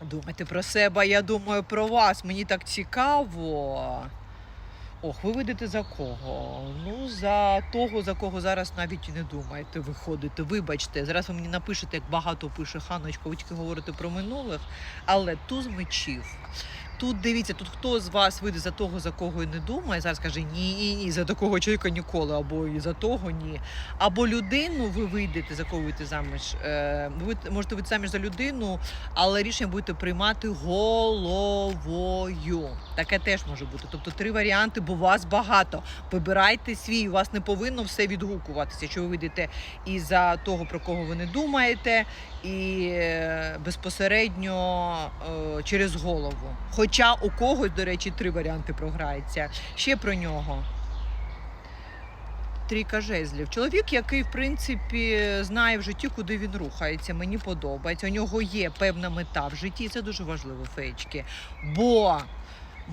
Думайте про себе, я думаю про вас. Мені так цікаво. Ох, ви видите за кого? Ну, за того, за кого зараз навіть і не думаєте виходити. Вибачте, зараз ви мені напишете, як багато пише Ханочка, ви тільки говорите про минулих, але туз мечів. Тут дивіться, тут хто з вас вийде за того, за кого і не думає, зараз каже ні, ні, ні, за такого чоловіка ніколи, або і за того ні. Або людину ви вийдете, за кого вийти заміж. Е, ви можете вийти заміж за людину, але рішення будете приймати головою. Таке теж може бути. Тобто три варіанти, бо вас багато. Вибирайте свій. У вас не повинно все відгукуватися, що ви вийдете і за того, про кого ви не думаєте, і е, безпосередньо е, через голову. Хоча у когось, до речі, три варіанти програється. Ще про нього. Трійка жезлів. Чоловік, який, в принципі, знає в житті, куди він рухається. Мені подобається. У нього є певна мета в житті, і це дуже важливо, феєчки. Бо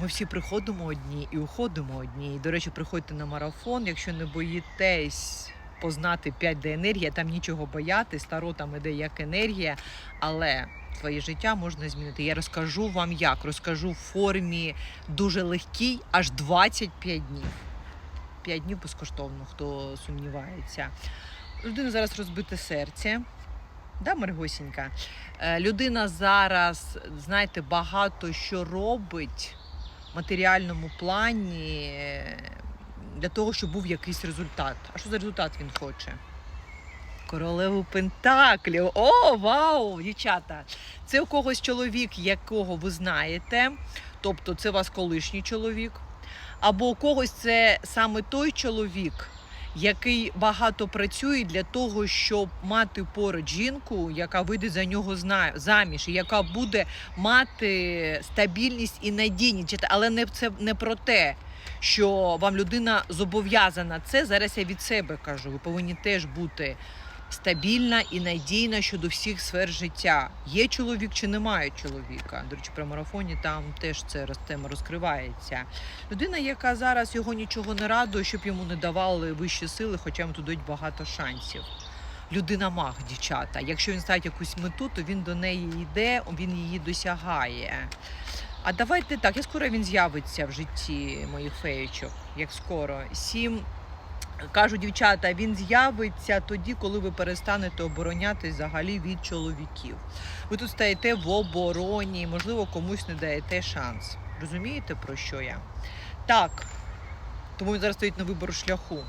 ми всі приходимо одні і уходимо одні. До речі, приходьте на марафон, якщо не боїтесь познати 5D енергія, там нічого боятись, таро там іде як енергія, але своє життя можна змінити. Я розкажу вам як, розкажу в формі дуже легкій, аж 25 днів. 5 днів безкоштовно, хто сумнівається. У Людини зараз розбите серце. Да, Маргосінька? Е, Людина зараз, знаєте, багато що робить в матеріальному плані для того, щоб був якийсь результат. А що за результат він хоче? Королеву Пентаклів. О, вау, дівчата! Це у когось чоловік, якого ви знаєте, тобто це у вас колишній чоловік. Або у когось це саме той чоловік, який багато працює для того, щоб мати поруч жінку, яка вийде за нього заміж, яка буде мати стабільність і надійність. Але не це не про те, що вам людина зобов'язана це. Зараз я від себе кажу. Ви повинні теж бути стабільна і надійна щодо всіх сфер життя. Є чоловік чи немає чоловіка. До речі, при марафоні там теж це тема розкривається. Людина, яка зараз його нічого не радує, щоб йому не давали вищі сили, хоча йому дають багато шансів. Людина маг, дівчата. Якщо він ставить якусь мету, то він до неї йде, він її досягає. А давайте так, як скоро він з'явиться в житті моїх феєчок, як скоро. Сім кажуть дівчата, він з'явиться тоді, коли ви перестанете оборонятись взагалі від чоловіків. Ви тут стаєте в обороні, можливо, комусь не даєте шанс. Розумієте, про що я? Так. Тому він зараз стоїть на вибору шляху.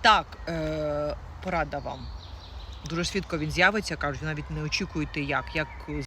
Так, е, порада вам. Дуже швидко він з'явиться, кажуть, навіть не очікуєте як. як